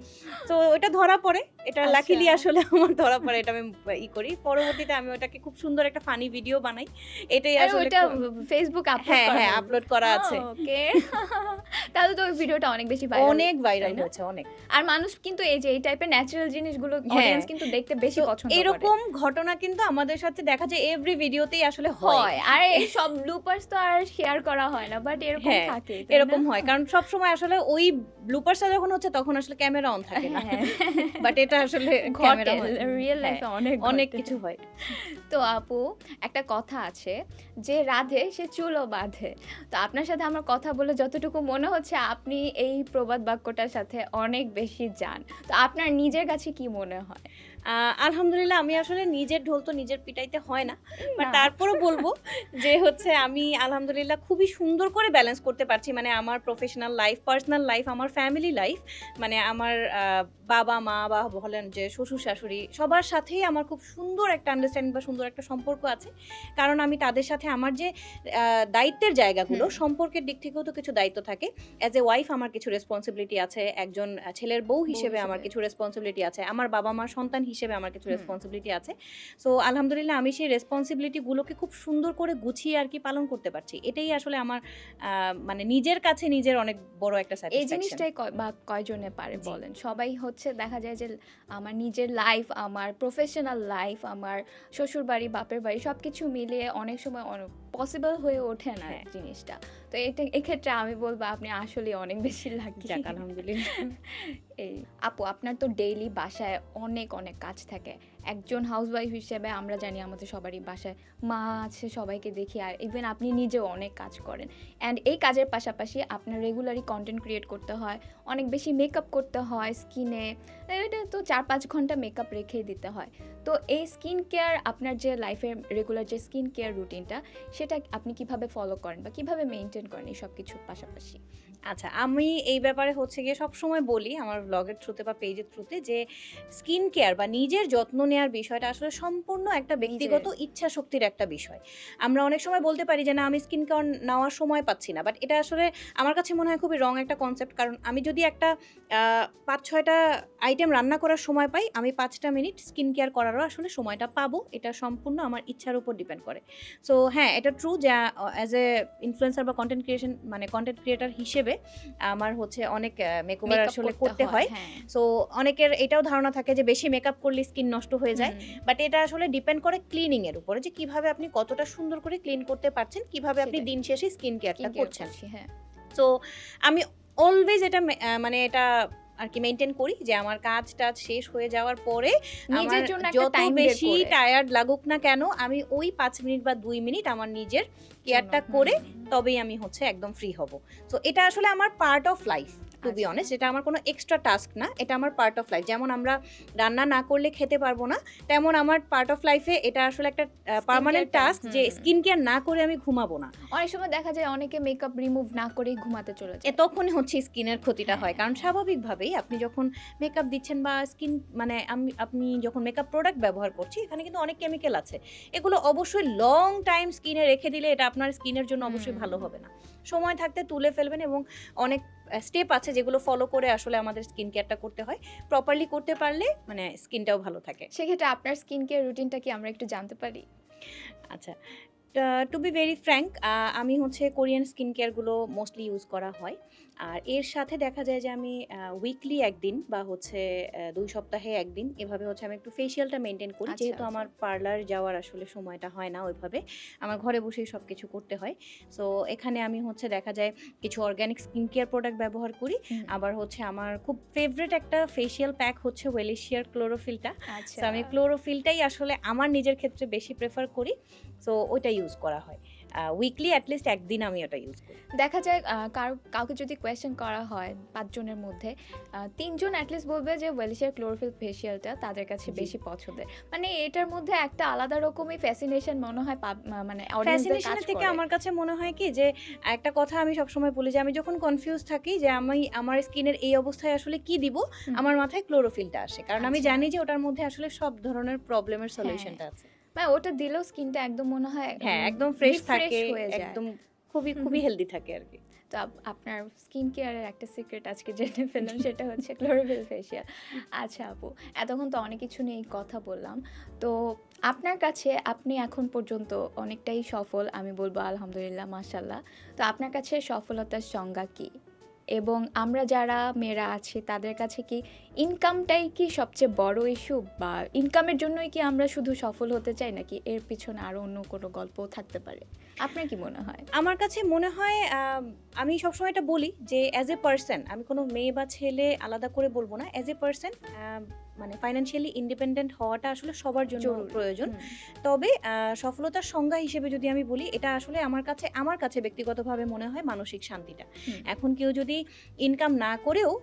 S2: তো ওটা ধরা পড়ে। এটা
S1: আচ্ছা।
S2: লাকিলি আসলে আমার ধরা পড়ে এটা আমি ই করি। পরবর্তীতে আমি ওটাকে খুব সুন্দর একটা ফানি ভিডিও বানাই। এটাই আসলে
S1: ওটা ফেসবুক
S2: হ্যাঁ হ্যাঁ আপলোড করা আছে।
S1: ওকে তাহলে তো ওই ভিডিওটা অনেক বেশি ভাইরাল
S2: অনেক ভাইরাল হয়েছে অনেক।
S1: আর মানুষ কিন্তু এই যে এই টাইপের ন্যাচারাল জিনিসগুলো
S2: হ্যাঁ।
S1: অডিয়েন্স কিন্তু দেখতে বেশি পছন্দ করে।
S2: এরকম ঘটনা কিন্তু আমাদের সাথে দেখা যায় এভরি ভিডিওতেই আসলে হয়।
S1: হয়। আর এই সব ব্লুপার্স তো আর শেয়ার করা হয় না বাট এরকম
S2: হ্যাঁ,
S1: থাকে
S2: এরকম হয়। কারণ সব সময় আসলে ওই ব্লুপারসটা যখন হচ্ছে তখন আসলে ক্যামেরা অন থাকে না।
S1: হ্যাঁ
S2: বাট এটা আসলে ক্যামেরা
S1: রিয়েল
S2: হ্যাঁ,
S1: লাইফে অনেক
S2: অনেক কিছু হয়।
S1: তো আপু একটা কথা আছে যে রাধে সে চুলও বাঁধে। তো আপনার সাথে আমার কথা বলে যতটুকু মনে হচ্ছে আপনি এই প্রবাদ বাক্যটার সাথে অনেক বেশি যান। তো আপনার নিজের কাছে কি মনে হয়?
S2: আলহামদুলিল্লাহ আমি আসলে নিজের ঢোল তো নিজের পিটাইতে হয় না বাট। তারপরও বলব যে হচ্ছে আমি আলহামদুলিল্লাহ খুবই সুন্দর করে ব্যালেন্স করতে পারছি মানে আমার প্রফেশনাল লাইফ পার্সোনাল লাইফ আমার ফ্যামিলি লাইফ মানে আমার বাবা মা বা বলেন যে শ্বশুর শাশুড়ি সবার সাথেই আমার খুব সুন্দর একটা আন্ডারস্ট্যান্ডিং বা সুন্দর একটা সম্পর্ক আছে। কারণ আমি তাদের সাথে আমার যে দায়িত্বের জায়গাগুলো সম্পর্কের দিক থেকেও তো কিছু দায়িত্ব থাকে। অ্যাজ এ ওয়াইফ আমার কিছু রেসপন্সিবিলিটি আছে একজন ছেলের বউ হিসেবে আমার কিছু রেসপন্সিবিলিটি আছে আমার বাবা মার সন্তান হিসেবে আমার কিছু রেসপন্সিবিলিটি আছে। সো আলহামদুলিল্লাহ আমি সেই রেসপন্সিবিলিটিগুলোকে খুব সুন্দর করে গুছিয়ে আর কি পালন করতে পারছি। এটাই আসলে আমার মানে নিজের কাছে নিজের অনেক বড় একটা
S1: এই জিনিসটাই বা কয়জনে পারে বলেন? সবাই হচ্ছে দেখা যায় যে আমার নিজের লাইফ আমার প্রফেশনাল লাইফ আমার শ্বশুর বাড়ি বাপের বাড়ি সব কিছু মিলিয়ে অনেক সময় পসিবল হয়ে ওঠে না
S2: হ্যাঁ।
S1: জিনিসটা। তো এটা এক্ষেত্রে আমি বলব আপনি আসলে অনেক বেশি লাগি
S2: যাক আলহামদুলিল্লাহ।
S1: এই আপু আপনার তো ডেইলি বাসায় অনেক অনেক কাজ থাকে। একজন হাউসওয়াইফ হিসেবে আমরা জানি আমাদের সবারই বাসায় মা আছে, সবাইকে দেখি আর ইভেন আপনি নিজেও অনেক কাজ করেন। অ্যান্ড এই কাজের পাশাপাশি আপনার রেগুলারই কন্টেন্ট ক্রিয়েট করতে হয়, অনেক বেশি মেকআপ করতে হয় স্কিনে এটা তো চার পাঁচ ঘণ্টা মেকআপ রেখেই দিতে হয়। তো এই স্কিন কেয়ার আপনার যে লাইফের রেগুলার যে স্কিন কেয়ার রুটিনটা সেটা আপনি কীভাবে ফলো করেন বা কীভাবে মেনটেন করেন এই সব কিছুর পাশাপাশি?
S2: আচ্ছা আমি এই ব্যাপারে হচ্ছে গিয়ে সব সময় বলি আমার ব্লগের থ্রুতে বা পেজের থ্রুতে যে স্কিন কেয়ার বা নিজের যত্ন নেওয়ার বিষয়টা আসলে সম্পূর্ণ একটা ব্যক্তিগত ইচ্ছা শক্তির একটা বিষয়। আমরা অনেক সময় বলতে পারি যে না আমি স্কিন কেয়ার নেওয়ার সময় পাচ্ছি না। বাট এটা আসলে আমার কাছে মনে হয় খুবই রং একটা কনসেপ্ট। কারণ আমি যদি একটা পাঁচ ছয়টা আইটেম রান্না করার সময় পাই আমি পাঁচটা মিনিট স্কিন কেয়ার করারও আসলে সময়টা পাবো। এটা সম্পূর্ণ আমার ইচ্ছার উপর ডিপেন্ড করে। সো হ্যাঁ এটা ট্রু যে অ্যাজ এ ইনফ্লুয়েন্সার বা কন্টেন্ট ক্রিয়েশন মানে কন্টেন্ট ক্রিয়েটার হিসেবে আমার হচ্ছে অনেক মেকওভার আসলে করতে হয়
S1: হ্যাঁ।
S2: সো অনেকের এটাও ধারণা থাকে যে বেশি মেকআপ করলে স্কিন নষ্ট হয়ে যায়। বাট এটা আসলে ডিপেন্ড করে ক্লিনিং এর উপরে যে কীভাবে আপনি কতটা সুন্দর করে ক্লিন করতে পারছেন কীভাবে আপনি দিন শেষে স্কিন কেয়ারটা করছেন।
S1: হ্যাঁ।
S2: সো আমি অলওয়েজ এটা মানে এটা আর কি মেনটেন করি যে আমার কাজ টাজ শেষ হয়ে যাওয়ার পরে
S1: নিজের
S2: আমার
S1: জন্য
S2: যত বেশি টায়ার্ড লাগুক না কেন আমি ওই পাঁচ মিনিট বা দুই মিনিট আমার নিজের কেয়ারটা করে তবেই আমি হচ্ছে একদম ফ্রি হব। তো এটা আসলে আমার part of life to be. Honest এটা আমার কোনো এক্সট্রা টাস্ক না এটা আমার পার্ট অফ লাইফ যেমন আমরা রান্না না করলে খেতে পারব না তেমন আমার পার্ট অফ লাইফে এটা আসলে একটা পার্মানেন্ট টাস্ক যে স্কিন কেয়ার না করে আমি ঘুমাবো না।
S1: অনেক সময় দেখা যায় অনেকে মেকআপ রিমুভ না করেই ঘুমাতে চলে যায়।
S2: তখনই হচ্ছে স্কিনের ক্ষতিটা হয়
S1: হ্যাঁ।
S2: কারণ স্বাভাবিকভাবেই আপনি যখন মেকআপ দিচ্ছেন বা স্কিন মানে আমি আপনি যখন মেকআপ প্রোডাক্ট ব্যবহার করছি এখানে কিন্তু অনেক কেমিক্যাল আছে। এগুলো অবশ্যই লং টাইম স্কিনে রেখে দিলে এটা আপনার স্কিনের জন্য অবশ্যই ভালো হবে না। সময় থাকতে তুলে ফেলবেন এবং অনেক স্টেপ আছে যেগুলো ফলো করে আসলে আমাদের স্কিন কেয়ারটা করতে হয়। প্রপারলি করতে পারলে মানে স্কিনটাও ভালো থাকে।
S1: সেক্ষেত্রে আপনার স্কিন কেয়ার রুটিনটা কি আমরা একটু জানতে পারি?
S2: আচ্ছা টু বি ভেরি ফ্র্যাঙ্ক আমি হচ্ছে কোরিয়ান স্কিন কেয়ারগুলো মোস্টলি ইউজ করা হয়। আর এর সাথে দেখা যায় যে আমি উইকলি একদিন বা হচ্ছে দুই সপ্তাহে একদিন এভাবে হচ্ছে আমি একটু ফেসিয়ালটা মেনটেন করি।
S1: আচ্ছা,
S2: যেহেতু
S1: আচ্ছা।
S2: আমার পার্লার যাওয়ার আসলে সময়টা হয় না ওইভাবে আমার ঘরে বসেই সব কিছু করতে হয়। সো এখানে আমি হচ্ছে দেখা যায় কিছু অর্গ্যানিক স্কিন কেয়ার প্রোডাক্ট ব্যবহার করি। আবার হচ্ছে আমার খুব ফেভারেট একটা ফেসিয়াল প্যাক হচ্ছে ওয়েলেশিয়ার ক্লোরোফিলটা
S1: আচ্ছা।
S2: আমি ক্লোরোফিলটাই আসলে আমার নিজের ক্ষেত্রে বেশি প্রেফার করি। সো ওইটা ইউজ করা হয়। উইকলি অ্যাটলিস্ট একদিন আমি ওটা ইউজ করি।
S1: দেখা যায় কারও কাউকে যদি কোয়েশ্চেন করা হয় পাঁচজনের মধ্যে তিনজন অ্যাটলিস্ট বলবে যে ওয়েলিশিয়ার ক্লোরোফিল ফেশিয়ালটা তাদের কাছে বেশি পছন্দের। মানে এটার মধ্যে একটা আলাদা রকমই ফ্যাসিনেশন মনে হয় মানে audience-দের
S2: থেকে আমার কাছে মনে হয় কি যে একটা কথা আমি সবসময় বলি যে আমি যখন কনফিউজ থাকি যে আমি আমার স্কিনের এই অবস্থায় আসলে কি দিব আমার মাথায় ক্লোরোফিলটা আসে। কারণ আমি
S1: আচ্ছা।
S2: জানি যে ওটার মধ্যে আসলে সব ধরনের প্রবলেমের সলিউশনটা আছে।
S1: মানে ওটা দিলেও স্কিনটা একদম মনে হয়
S2: হ্যাঁ একদম ফ্রেশ থাকে একদম খুবই খুবই হেলদি থাকে আর কি।
S1: তো আপনার স্কিন কেয়ারের একটা সিক্রেট আজকে জেনে ফেললাম সেটা হচ্ছে ক্লোরোফিল ফেশিয়াল আচ্ছা আপু এতক্ষণ তো অনেক কিছু নিয়ে কথা বললাম। তো আপনার কাছে আপনি এখন পর্যন্ত অনেকটাই সফল আমি বলব আলহামদুলিল্লাহ মাশাল্লাহ তো আপনার কাছে সফলতার সংজ্ঞা কি? এবং আমরা যারা মেয়েরা আছি তাদের কাছে কি ইনকামটাই কি সবচেয়ে বড় ইস্যু বা ইনকামের জন্যই কি আমরা শুধু সফল হতে চাই নাকি এর পিছনে আরও অন্য কোনো গল্প থাকতে পারে? আপনার কি মনে হয়?
S2: আমার কাছে মনে হয় আমি সবসময় এটা বলি যে অ্যাজ এ পার্সন আমি কোনো মেয়ে বা ছেলে আলাদা করে বলব না অ্যাজ এ পার্সন মানে ফাইন্যান্সিয়ালি ইন্ডিপেন্ডেন্ট হওয়াটা আসলে সবার জন্য প্রয়োজন। তবে সফলতার সংজ্ঞা হিসেবে যদি আমি বলি এটা আসলে আমার কাছে আমার কাছে ব্যক্তিগতভাবে মনে হয় মানসিক শান্তিটা। এখন কেউ যদি ইনকাম না করেও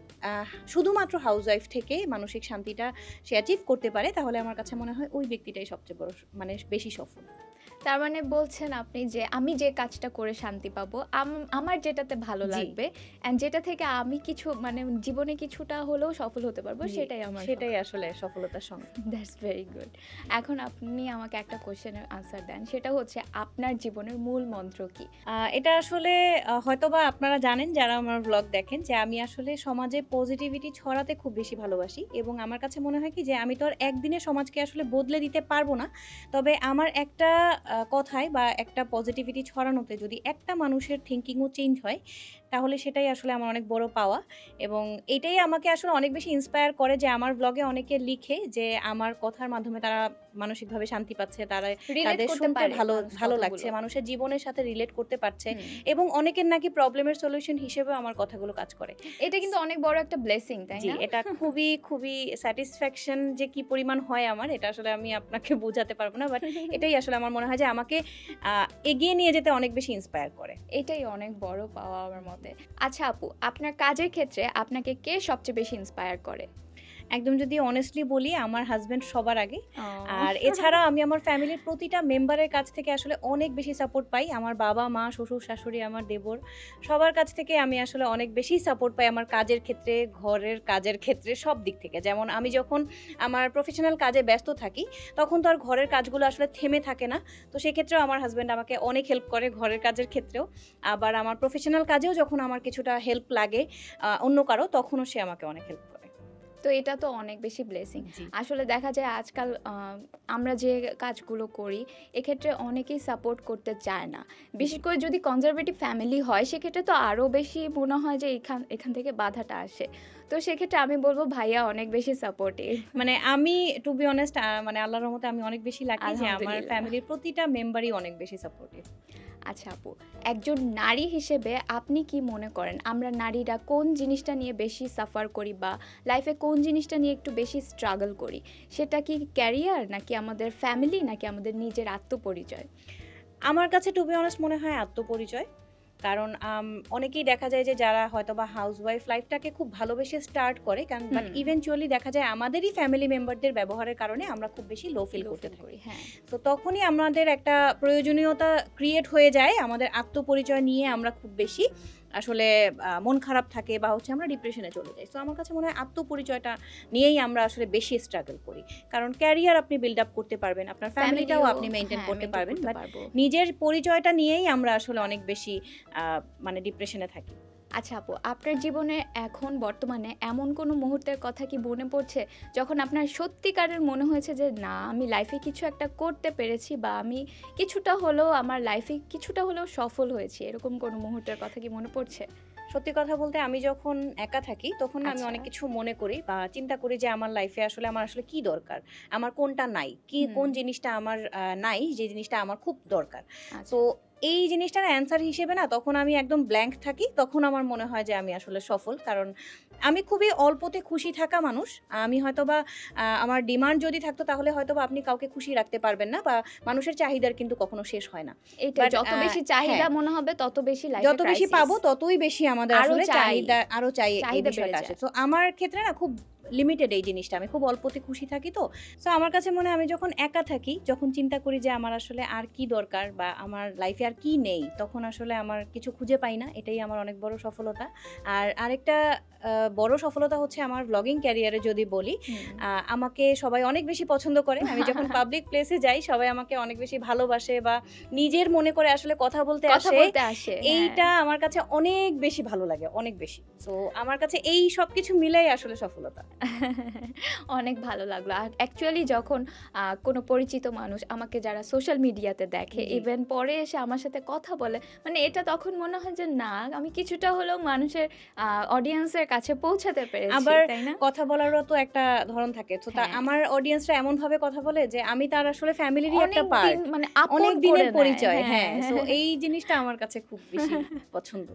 S2: শুধুমাত্র হাউসওয়াইফ থেকে মানসিক শান্তিটা সে অ্যাচিভ করতে পারে, তাহলে আমার কাছে মনে হয় ওই ব্যক্তিটাই সবচেয়ে বড় মানে বেশি সফল।
S1: তার মানে বলছেন আপনি যে আমি যে কাজটা করে শান্তি পাবো আম- আমার যেটাতে ভালো লাগবে এন্ড যেটা থেকে আমি কিছু মানে জীবনে কিছুটা হলেও সফল হতে পারব সেটাই আমার
S2: সেটাই আসলে সফলতার সংজ্ঞা
S1: দ্যাটস ভেরি গুড এখন আপনি আমাকে একটা কোশ্চেনের আনসার দেন সেটা হচ্ছে আপনার জীবনের মূল মন্ত্র কি?
S2: এটা আসলে হয়তোবা আপনারা জানেন যারা আমার ব্লগ দেখেন যে আমি আসলে সমাজে পজিটিভিটি ছড়াতে খুব বেশি ভালোবাসি এবং আমার কাছে মনে হয় কি যে আমি তো আর একদিনে সমাজকে আসলে বদলে দিতে পারব না তবে আমার একটা কথায় বা একটা পজিটিভিটি ছড়ানোতে যদি একটা মানুষের থিঙ্কিংও চেঞ্জ হয় তাহলে সেটাই আসলে আমার অনেক বড় পাওয়া এবং এটাই আমাকে আসলে অনেক বেশি ইন্সপায়ার করে যে আমার ব্লগে অনেকে লিখে যে আমার কথার মাধ্যমে তারা মানসিকভাবে শান্তি পাচ্ছে তারা তাদের শুনতে ভালো ভালো লাগছে মানুষের জীবনের সাথে রিলেট করতে পারছে এবং অনেকের নাকি প্রবলেমের সলিউশন হিসেবে আমার কথাগুলো কাজ করে।
S1: এটা কিন্তু অনেক বড় একটা ব্লেসিং তাই না?
S2: এটা খুবই খুবই স্যাটিসফ্যাকশন যে কি পরিমাণ হয় আমার এটা আসলে আমি আপনাকে বোঝাতে পারব না বাট এটাই আসলে আমার মনে হয় যে আমাকে আহ, এগিয়ে নিয়ে যেতে অনেক বেশি ইন্সপায়ার করে।
S1: এটাই অনেক বড় পাওয়া আমার মতে। আচ্ছা আপু আপনার কাজের ক্ষেত্রে আপনাকে কে সবচেয়ে বেশি ইন্সপায়ার করে?
S2: একদম যদি অনেস্টলি বলি আমার হাজবেন্ড সবার আগে।
S1: আর
S2: আর এছাড়া আমি আমার ফ্যামিলির প্রতিটা মেম্বারের কাছ থেকে আসলে অনেক বেশি সাপোর্ট পাই। আমার বাবা মা শ্বশুর শাশুড়ি আমার দেবর সবার কাছ থেকে আমি আসলে অনেক বেশি সাপোর্ট পাই আমার কাজের ক্ষেত্রে ঘরের কাজের ক্ষেত্রে সব দিক থেকে। যেমন আমি যখন আমার প্রফেশনাল কাজে ব্যস্ত থাকি তখন তো আর ঘরের কাজগুলো আসলে থেমে থাকে না। তো সেক্ষেত্রেও আমার হাজব্যান্ড আমাকে অনেক হেল্প করে ঘরের কাজের ক্ষেত্রেও। আবার আমার প্রফেশনাল কাজেও যখন আমার কিছুটা হেল্প লাগে অন্য কারও তখনও সে আমাকে অনেক হেল্প করে।
S1: তো এটা তো অনেক বেশি ব্লেসিং আসলে দেখা যায় আজকাল আমরা যে কাজগুলো করি এক্ষেত্রে অনেকেই সাপোর্ট করতে চায় না। বিশেষ করে যদি কনজারভেটিভ ফ্যামিলি হয় সেক্ষেত্রে তো আরও বেশি মনে হয় যে এখান এখান থেকে বাধাটা আসে। তো সেক্ষেত্রে আমি বলব ভাইয়া অনেক বেশি সাপোর্টিভ
S2: মানে আমি টু বি অনেস্ট মানে আল্লাহর রহমতে আমি অনেক বেশি লাকি যে আমার ফ্যামিলির প্রতিটা মেম্বারই অনেক বেশি সাপোর্টিভ
S1: আচ্ছা আপু, একজন নারী হিসেবে আপনি কি মনে করেন, আমরা নারীরা কোন জিনিসটা নিয়ে বেশি সাফার করি বা লাইফে কোন জিনিসটা নিয়ে একটু বেশি স্ট্রাগল করি? সেটা কি ক্যারিয়ার নাকি আমাদের ফ্যামিলি নাকি আমাদের নিজের আত্মপরিচয়?
S2: আমার কাছে টু বি অনেস্ট মনে হয় আত্মপরিচয়। কারণ অনেকেই দেখা যায় যে যারা হয়তো বা হাউসওয়াইফ লাইফটাকে খুব ভালোবেসে স্টার্ট করে কারণ বাট। ইভেনচুয়ালি দেখা যায় আমাদেরই ফ্যামিলি মেম্বারদের ব্যবহারের কারণে আমরা খুব বেশি লো ফিল করতে থাকি
S1: করি হ্যাঁ
S2: তো তখনই আমাদের একটা প্রয়োজনীয়তা ক্রিয়েট হয়ে যায় আমাদের আত্মপরিচয় নিয়ে আমরা খুব বেশি আসলে মন খারাপ থাকে বা হচ্ছে আমরা ডিপ্রেশনে চলে যাই। তো আমার কাছে মনে হয় আত্মপরিচয়টা নিয়েই আমরা আসলে বেশি স্ট্রাগল করি। কারণ ক্যারিয়ার আপনি বিল্ড আপ করতে পারবেন আপনার ফ্যামিলিটাও আপনি মেনটেন
S1: হ্যাঁ,
S2: করতে পারবেন বাট নিজের পরিচয়টা নিয়েই আমরা আসলে অনেক বেশি আহ, মানে ডিপ্রেশনে থাকি।
S1: আচ্ছা আপু আপনার জীবনে এখন বর্তমানে এমন কোনো মুহূর্তের কথা কি মনে পড়ছে যখন আপনার সত্যিকারের মনে হয়েছে যে না আমি লাইফে কিছু একটা করতে পেরেছি বা আমি কিছুটা হলেও আমার লাইফে কিছুটা হলেও সফল হয়েছি এরকম কোনো মুহূর্তের কথা কি মনে পড়ছে?
S2: সত্যি কথা বলতে আমি যখন একা থাকি তখন আমি
S1: আচ্ছা।
S2: অনেক কিছু মনে করি বা চিন্তা করি যে আমার লাইফে আসলে আমার আসলে কি দরকার? আমার কোনটা নাই? কি কোন জিনিসটা আমার নাই? যে জিনিসটা আমার খুব দরকার।
S1: আচ্ছা।
S2: তো এই জিনিসটার অ্যান্সার হিসেবে না তখন আমি একদম ব্ল্যাঙ্ক থাকি তখন আমার মনে হয় যে আমি আসলে সফল কারণ আমি খুবই অল্পতে খুশি থাকা মানুষ আমি হয়তো বা আমার ডিমান্ড যদি থাকতো তাহলে হয়তো বা আপনি কাউকে খুশি রাখতে পারবেন না বা মানুষের চাহিদার কিন্তু কখনো শেষ হয় না
S1: এইটা
S2: But,
S1: যত বেশি চাহিদা
S2: হ্যাঁ।
S1: মনে হবে তত বেশি
S2: যত বেশি পাবো ততই বেশি আমাদের আসলে
S1: চাই।
S2: চাহিদা আরও চাই এই বিষয়টা আসে তো আমার ক্ষেত্রে না খুব লিমিটেড এই জিনিসটা। আমি খুব অল্পতে খুশি থাকি তো। সো আমার কাছে মনে হয় আমি যখন একা থাকি যখন চিন্তা করি যে আমার আসলে আর কি দরকার বা আমার লাইফে আর কি নেই তখন আসলে আমার কিছু খুঁজে পাই না। এটাই আমার অনেক বড় সফলতা। আর আরেকটা বড় সফলতা হচ্ছে আমার ব্লগিং ক্যারিয়ারে যদি বলি আহ, আমাকে সবাই অনেক বেশি পছন্দ করে। আমি যখন পাবলিক প্লেসে যাই সবাই আমাকে অনেক বেশি ভালোবাসে বা নিজের মনে করে আসলে কথা বলতে আসে।
S1: বলতে আসে হ্যাঁ।
S2: এইটা আমার কাছে অনেক বেশি ভালো লাগে অনেক বেশি। তো আমার কাছে এই সব কিছু মিলাই আসলে সফলতা।
S1: অনেক ভালো লাগল। আর অ্যাকচুয়ালি যখন কোনো পরিচিত মানুষ আমাকে যারা সোশ্যাল মিডিয়াতে দেখে ইভেন পরে এসে আমার সাথে কথা বলে মানে এটা তখন মনে হয় যে না আমি কিছুটা হলেও মানুষের অডিয়েন্সের কাছে পৌঁছাতে পেরেছি
S2: আবার
S1: না?
S2: কথা বলারও তো একটা ধরন থাকে। তো তা
S1: হ্যাঁ।
S2: আমার অডিয়েন্সরা এমন ভাবে কথা বলে যে আমি তার আসলে ফ্যামিলিরই একটা পার্ট
S1: মানে
S2: অনেক দিনের পরিচয় হ্যাঁ। তো এই জিনিসটা আমার কাছে খুব বেশি পছন্দ।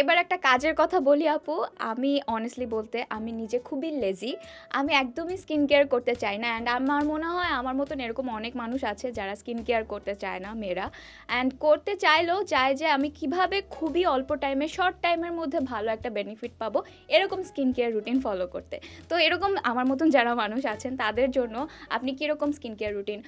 S1: এবার একটা কাজের কথা বলি, আপু। আমি অনেস্টলি বলতে আমি নিজে খুবই লেজি আমি একদমই স্কিন কেয়ার করতে চাই না অ্যান্ড আমার মনে হয় আমার মতন এরকম অনেক মানুষ আছে যারা স্কিন কেয়ার করতে চায় না মেয়েরা। অ্যান্ড করতে চাইলেও চায় যে আমি কীভাবে খুবই অল্প টাইমে শর্ট টাইমের মধ্যে ভালো একটা বেনিফিট পাবো এরকম স্কিন কেয়ার রুটিন ফলো করতে। তো এরকম আমার মতন যারা মানুষ আছেন, তাদের জন্য আপনি কীরকম স্কিন কেয়ার রুটিন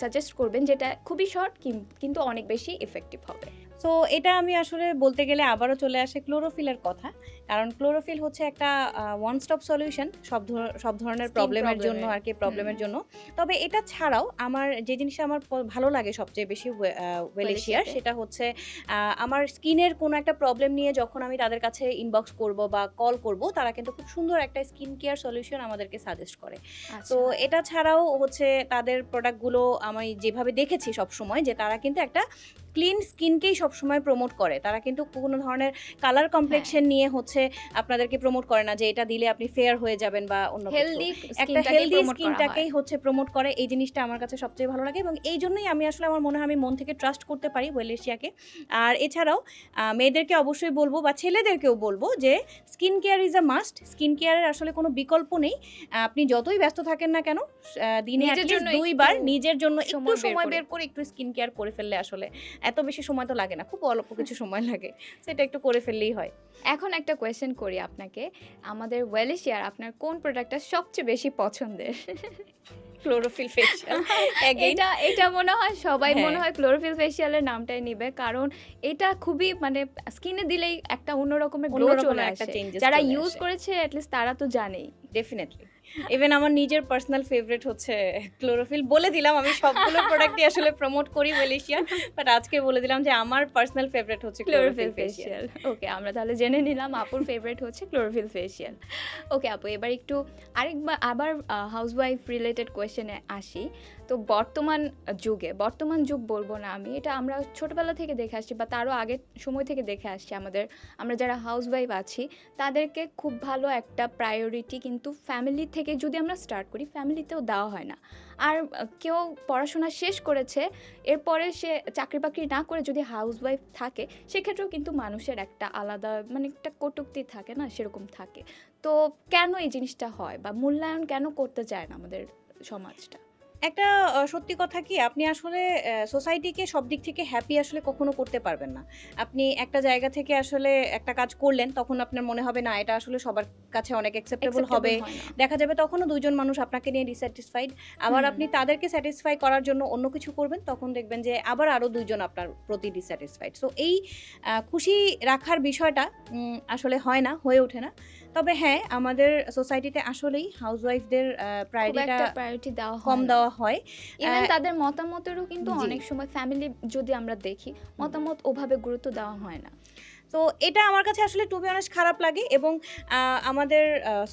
S1: সাজেস্ট করবেন যেটা খুবই শর্ট কিন্তু অনেক বেশি ইফেক্টিভ হবে?
S2: সো এটা আমি আসলে বলতে গেলে আবারও চলে আসে ক্লোরোফিলের কথা। কারণ ক্লোরোফিল হচ্ছে একটা ওয়ান স্টপ সলিউশন সব ধর- সব ধরনের প্রবলেমের জন্য আর কি প্রবলেমের জন্য। তবে এটা ছাড়াও আমার যে জিনিসটা আমার ভালো লাগে সবচেয়ে বেশি ওয়েলেশিয়ার। সেটা হচ্ছে আমার স্কিনের কোনো একটা প্রবলেম নিয়ে যখন আমি তাদের কাছে ইনবক্স করব বা কল করব তারা কিন্তু খুব সুন্দর একটা স্কিন কেয়ার সলিউশন আমাদেরকে সাজেস্ট করে। তো
S1: আচ্ছা।
S2: এটা ছাড়াও হচ্ছে তাদের প্রোডাক্টগুলো আমি যেভাবে দেখেছি সব সময় যে তারা কিন্তু একটা ক্লিন স্কিনকেই সবসময় প্রমোট করে। তারা কিন্তু কোনো ধরনের কালার কমপ্লেকশন নিয়ে হচ্ছে আপনাদেরকে প্রমোট করে না যে এটা দিলে আপনি ফেয়ার হয়ে যাবেন বা অন্য
S1: হেলদি
S2: একটা হেলদি স্কিনটাকেই হচ্ছে প্রমোট করে। এই জিনিসটা আমার কাছে সবচেয়ে ভালো লাগে এবং এই জন্যই আমি আসলে আমার মনে হয় আমি মন থেকে ট্রাস্ট করতে পারি ওয়েলেশিয়াকে আর এছাড়াও মেয়েদেরকে অবশ্যই বলব বা ছেলেদেরকেও বলব যে skin care is a must skin কেয়ারের আসলে কোনো বিকল্প নেই। আপনি যতই ব্যস্ত থাকেন না কেন দিনে দুইবার নিজের জন্য একটু
S1: সময়। বের করে।
S2: একটু স্কিন কেয়ার করে ফেললে আসলে এত বেশি সময় তো লাগে না খুব অল্প কিছু সময় লাগে সেটা একটু করে ফেললেই হয়।
S1: এখন একটা কোয়েশ্চেন করি আপনাকে আমাদের ওয়েলেশিয়ার আপনার কোন প্রোডাক্টটা সবচেয়ে বেশি পছন্দের?
S2: ক্লোরোফিল ফেশিয়াল
S1: এটা এটা মনে হয় সবাই
S2: হ্যাঁ।
S1: মনে হয় ক্লোরোফিল ফেশিয়ালের নামটাই নিবে কারণ এটা খুবই মানে স্কিনে দিলেই একটা অন্য রকমের গ্লো চলে আসে। যারা ইউজ করেছে অ্যাটলিস্ট তারা তো জানেই।
S2: ডেফিনেটলি ইভেন আমার নিজের পার্সোনাল ফেভারিট হচ্ছে ক্লোরোফিল বলে দিলাম আমি সবগুলো প্রোডাক্টই আসলে প্রমোট করি মেলেশিয়ান বাট আজকে বলে দিলাম যে আমার পার্সোনাল ফেভারিট হচ্ছে
S1: ক্লোরোফিল
S2: ফেশিয়াল
S1: ওকে আমরা তাহলে জেনে নিলাম আপুর ফেভারিট হচ্ছে ক্লোরোফিল ফেশিয়াল ওকে আপু এবার একটু আরেকবার আবার হাউসওয়াইফ রিলেটেড কোয়েশ্চেনে আসি। তো বর্তমান যুগে, বর্তমান যুগ বলব না আমি, এটা আমরা ছোটবেলা থেকে দেখে আসছি বা তারও আগের সময় থেকে দেখে আসছি আমাদের, আমরা যারা হাউস ওয়াইফ আছি, তাদেরকে খুব ভালো একটা প্রায়োরিটি কিন্তু ফ্যামিলি থেকে যদি আমরা স্টার্ট করি ফ্যামিলিতেও দেওয়া হয় না। আর কেউ পড়াশোনা শেষ করেছে, এরপরে সে চাকরি বাকরি না করে যদি হাউস ওয়াইফ থাকে, সেক্ষেত্রেও কিন্তু মানুষের একটা আলাদা মানে একটা কটুক্তি থাকে না, সেরকম থাকে। তো কেন এই জিনিসটা হয় বা মূল্যায়ন কেন করতে চায় না আমাদের সমাজটা?
S2: একটা সত্যি কথা কি? আপনি আসলে সোসাইটিকে সব দিক থেকে হ্যাপি আসলে কখনো করতে পারবেন না। আপনি একটা জায়গা থেকে আসলে একটা কাজ করলেন তখন আপনার মনে হবে না এটা আসলে সবার কাছে অনেক অ্যাকসেপ্টেবল হবে। দেখা যাবে তখনও দুজন মানুষ আপনাকে নিয়ে ডিস্যাটিসফাইড আবার আপনি তাদেরকে স্যাটিসফাই করার জন্য অন্য কিছু করবেন তখন দেখবেন যে আবার আরও দুইজন আপনার প্রতি ডিস্যাটিসফাইড সো এই খুশি রাখার বিষয়টা আসলে হয় না হয়ে ওঠে না। তবে হ্যাঁ আমাদের সোসাইটিতে আসলেই হাউসওয়াইফদের
S1: ওয়াইফদের
S2: প্রায়োরিটিটা
S1: প্রায়োরিটি দেওয়া
S2: কম দেওয়া হয়।
S1: ইভেন তাদের মতামতেরও কিন্তু অনেক সময় ফ্যামিলি যদি আমরা দেখি মতামত ওভাবে গুরুত্ব দেওয়া হয় না।
S2: তো এটা আমার কাছে আসলে টু বি অনেস্ট খারাপ লাগে এবং আমাদের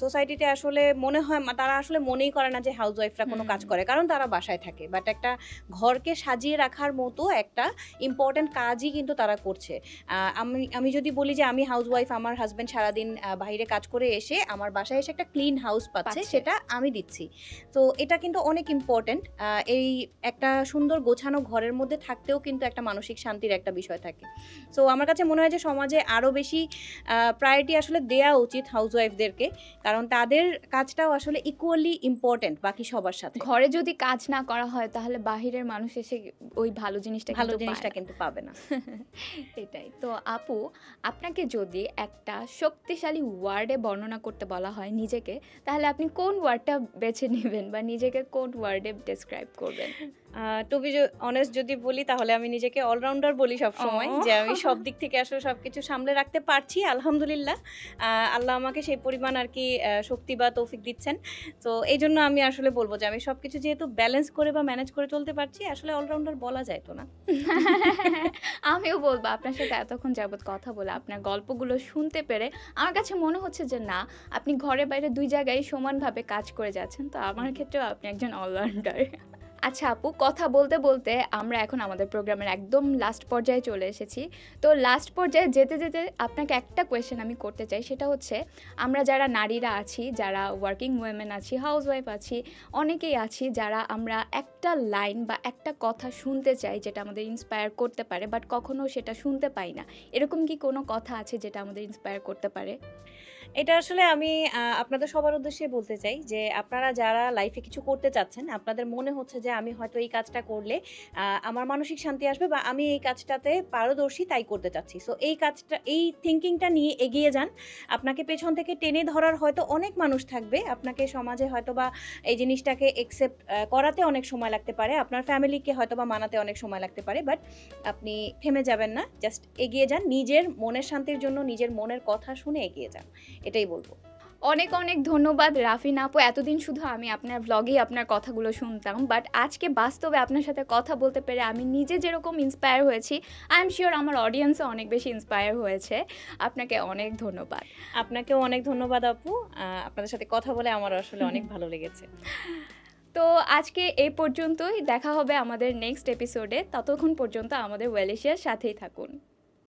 S2: সোসাইটিতে আসলে মনে হয় তারা আসলে মনেই করে না যে হাউস ওয়াইফরা কোনো কাজ করে। কারণ তারা বাসায় থাকে। বাট একটা ঘরকে সাজিয়ে রাখার মতো একটা ইম্পর্ট্যান্ট কাজই কিন্তু তারা করছে। আমি আমি যদি বলি যে আমি হাউস ওয়াইফ আমার হাজব্যান্ড সারাদিন বাইরে কাজ করে এসে আমার বাসায় এসে একটা ক্লিন হাউস পাচ্ছে
S1: পাচ্ছে।
S2: সেটা আমি দিচ্ছি। তো এটা কিন্তু অনেক ইম্পর্ট্যান্ট এই একটা সুন্দর গোছানো ঘরের মধ্যে থাকতেও কিন্তু একটা মানসিক শান্তির একটা বিষয় থাকে। সো আমার কাছে মনে হয় যে সমাজে আরও বেশি প্রায়োরিটি আসলে দেওয়া উচিত হাউসওয়াইফদেরকে কারণ তাদের কাজটাও আসলে ইকুয়ালি ইম্পর্ট্যান্ট বাকি সবার সাথে।
S1: ঘরে যদি কাজ না করা হয় তাহলে বাহিরের মানুষ এসে ওই ভালো জিনিসটা
S2: ভালো জিনিসটা কিন্তু পাবে না।
S1: এটাই। তো আপু আপনাকে যদি একটা শক্তিশালী ওয়ার্ডে বর্ণনা করতে বলা হয় নিজেকে তাহলে আপনি কোন ওয়ার্ডটা বেছে নেবেন বা নিজেকে কোন ওয়ার্ডে ডেসক্রাইব করবেন?
S2: টু বি অনেস্ট যদি বলি তাহলে আমি নিজেকে অলরাউন্ডার বলি সব সময় যে আমি সব দিক থেকে আসলে সব কিছু সামলে রাখতে পারছি আলহামদুলিল্লাহ। আল্লাহ আমাকে সেই পরিমাণ আর কি শক্তি বা তৌফিক দিচ্ছেন। তো এই জন্য আমি আসলে বলব যে আমি সব কিছু যেহেতু ব্যালেন্স করে বা ম্যানেজ করে চলতে পারছি আসলে অলরাউন্ডার বলা যায় তো না?
S1: আমিও বলব আপনার সাথে এতক্ষণ যাবত কথা বলে আপনার গল্পগুলো শুনতে পেরে আমার কাছে মনে হচ্ছে যে না আপনি ঘরে বাইরে দুই জায়গায় সমানভাবে কাজ করে যাচ্ছেন। তো আমার ক্ষেত্রেও আপনি একজন অলরাউন্ডার আচ্ছা আপু, কথা বলতে বলতে আমরা এখন আমাদের প্রোগ্রামের একদম লাস্ট পর্যায়ে চলে এসেছি। তো লাস্ট পর্যায়ে যেতে যেতে আপনাকে একটা কোয়েশ্চেন আমি করতে চাই, সেটা হচ্ছে, আমরা যারা নারীরা আছি, যারা ওয়ার্কিং ওয়েমেন আছি হাউস ওয়াইফ আছি, অনেকেই আছি যারা আমরা একটা লাইন বা একটা কথা শুনতে চাই যেটা আমাদের ইন্সপায়ার করতে পারে বাট কখনো সেটা শুনতে পাই না। এরকম কি কোনো কথা আছে যেটা আমাদের ইন্সপায়ার করতে পারে?
S2: এটা আসলে আমি আপনাদের সবার উদ্দেশ্যে বলতে চাই যে, আপনারা যারা লাইফে কিছু করতে চাচ্ছেন, আপনাদের মনে হচ্ছে যে, আমি হয়তো এই কাজটা করলে আমার মানসিক শান্তি আসবে বা আমি এই কাজটাতে পারদর্শী তাই করতে চাচ্ছি। সো এই কাজটা, এই থিঙ্কিংটা নিয়ে এগিয়ে যান। আপনাকে পেছন থেকে টেনে ধরার হয়তো অনেক মানুষ থাকবে। আপনাকে সমাজে হয়তো বা এই জিনিসটাকে একসেপ্ট করাতে অনেক সময় লাগতে পারে। আপনার ফ্যামিলিকে হয়তো বা মানাতে অনেক সময় লাগতে পারে। বাট আপনি থেমে যাবেন না। জাস্ট এগিয়ে যান। নিজের মনের শান্তির জন্য, নিজের মনের কথা শুনে এগিয়ে যান। এটাই বলব।
S1: অনেক অনেক ধন্যবাদ রাফিন আপু। এতদিন শুধু আমি আপনার ব্লগেই আপনার কথাগুলো শুনতাম বাট আজকে বাস্তবে আপনার সাথে কথা বলতে পেরে আমি নিজে যেরকম ইন্সপায়ার হয়েছি আই এম শিওর আমার অডিয়েন্সও অনেক বেশি ইন্সপায়ার হয়েছে। আপনাকে অনেক ধন্যবাদ।
S2: আপনাকেও অনেক ধন্যবাদ আপু। আপনাদের সাথে কথা বলে আমার আসলে অনেক ভালো লেগেছে।
S1: তো আজকে এই পর্যন্তই। দেখা হবে আমাদের নেক্সট এপিসোডে ততক্ষণ পর্যন্ত আমাদের ওয়েলেশিয়ার সাথেই থাকুন।